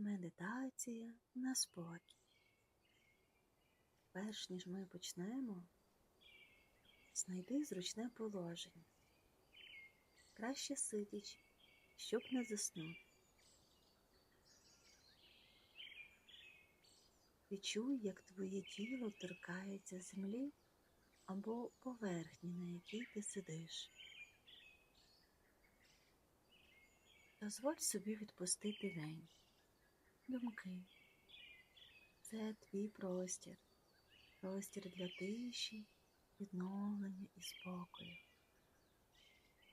Медитація на спокій. Перш ніж ми почнемо, знайди зручне положення. Краще сидячи, щоб не заснути. Відчуй, як твоє тіло торкається землі або поверхні, на якій ти сидиш. Дозволь собі відпустити лень думки. Це твій простір, простір для тиші, відновлення і спокою.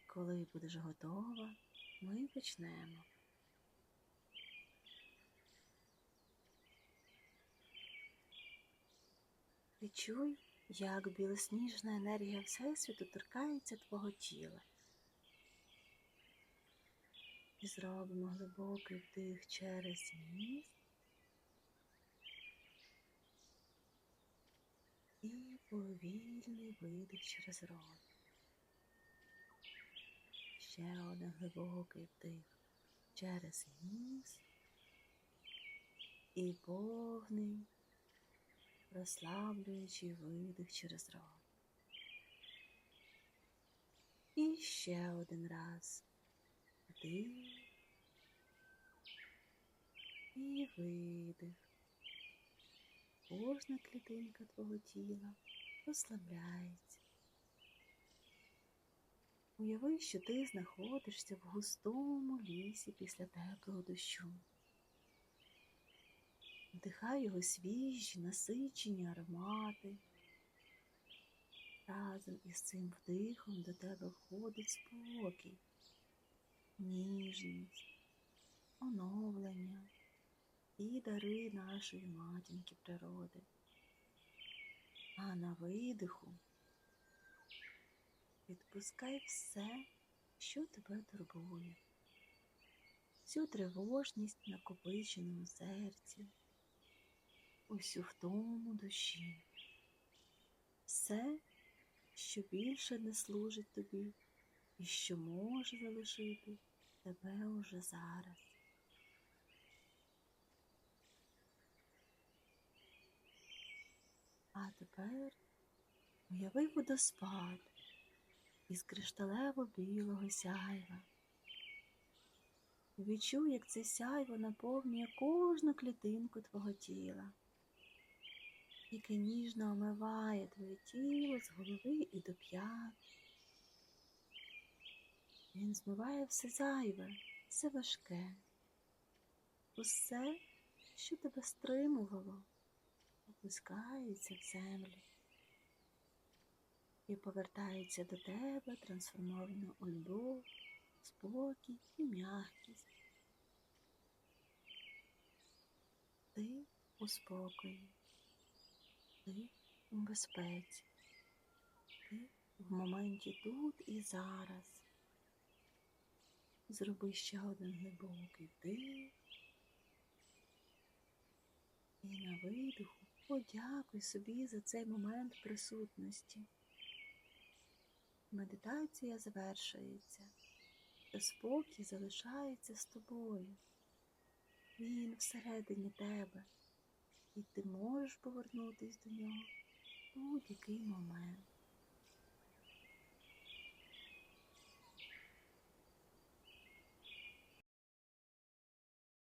Коли будеш готова, ми почнемо. Відчуй, як білосніжна енергія Всесвіту торкається твого тіла. І зробимо глибокий вдих через ніс і повільний видих через рот. Ще один глибокий вдих через ніс і повний розслаблюючий видих через рот. І ще один раз. Вдих і видих. Кожна клітинка твого тіла розслабляється. Уяви, що ти знаходишся в густому лісі після теплого дощу. Вдихай його свіжі, насичені аромати. Разом із цим вдихом до тебе входить спокій ніжність, оновлення і дари нашої матінки природи. А на видиху відпускай все, що тебе турбує, всю тривожність накопичену у серці, усю втому душі, все, що більше не служить тобі і що може залишити тебе уже зараз. А тепер уяви водоспад із кришталево-білого сяйва. Відчуй, як це сяйво наповнює кожну клітинку твого тіла, яке ніжно омиває твоє тіло з голови і до п'ят. Він змиває все зайве, все важке, усе, що тебе стримувало, опускається в землю і повертається до тебе, трансформовано у любов, спокій і м'якість. Ти у спокої, ти у безпеці, ти в моменті тут і зараз. Зроби ще один глибокий вдих. І на видиху подякуй собі за цей момент присутності. Медитація завершується, та спокій залишається з тобою. Він всередині тебе, і ти можеш повернутися до нього в будь-який момент.